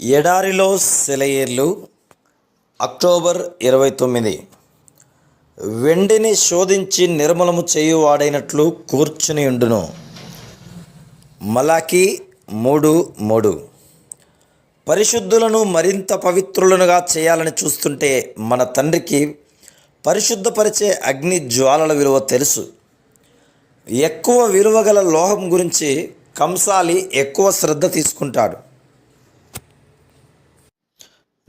ఎడారిలో సెలయేర్లు అక్టోబర్ ఇరవై తొమ్మిది. వెండిని శోధించి నిర్మలము చేయువాడైనట్లు కూర్చుని ఉండును. మలాకి మూడు మూడు. పరిశుద్ధులను మరింత పవిత్రులనుగా చేయాలని చూస్తుంటే మన తండ్రికి పరిశుద్ధపరిచే అగ్ని జ్వాలల విలువ తెలుసు. ఎక్కువ విలువ గల లోహం గురించి కంసాలి ఎక్కువ శ్రద్ధ తీసుకుంటాడు.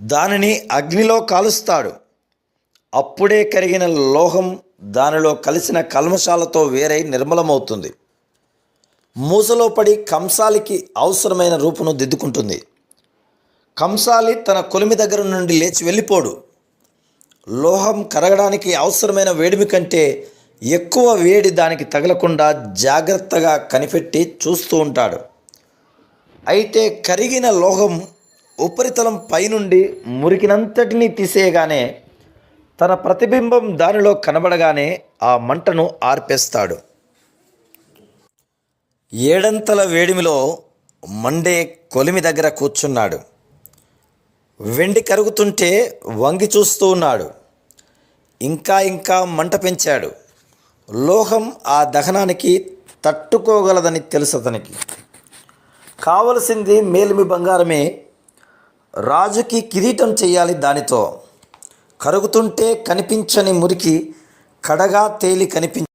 దానిని అగ్నిలో కాలుస్తాడు. అప్పుడే కరిగిన లోహం దానిలో కలిసిన కల్మషాలతో వేరై నిర్మలమవుతుంది. మూసలో పడి కంసాలికి అవసరమైన రూపును దిద్దుకుంటుంది. కంసాలి తన కొలిమి దగ్గర నుండి లేచి వెళ్ళిపోడు. లోహం కరగడానికి అవసరమైన వేడిమి కంటే ఎక్కువ వేడి దానికి తగలకుండా జాగ్రత్తగా కనిపెట్టి చూస్తూ ఉంటాడు. అయితే కరిగిన లోహం ఉపరితలం పైనుండి మురికినంతటినీ తీసేయగానే తన ప్రతిబింబం దానిలో కనబడగానే ఆ మంటను ఆర్పేస్తాడు. ఏడంతల వేడిమిలో మండే కొలిమి దగ్గర కూర్చున్నాడు. వెండి కరుగుతుంటే వంగి చూస్తూ ఉన్నాడు. ఇంకా ఇంకా మంట పెంచాడు. లోహం ఆ దహనానికి తట్టుకోగలదని తెలుసు అతనికి. కావలసింది మేలిమి బంగారమే. రాజుకి కిరీటం చేయాలి దానితో. కరుగుతుంటే కనిపించని మురికి కడగా తేలి కనిపించ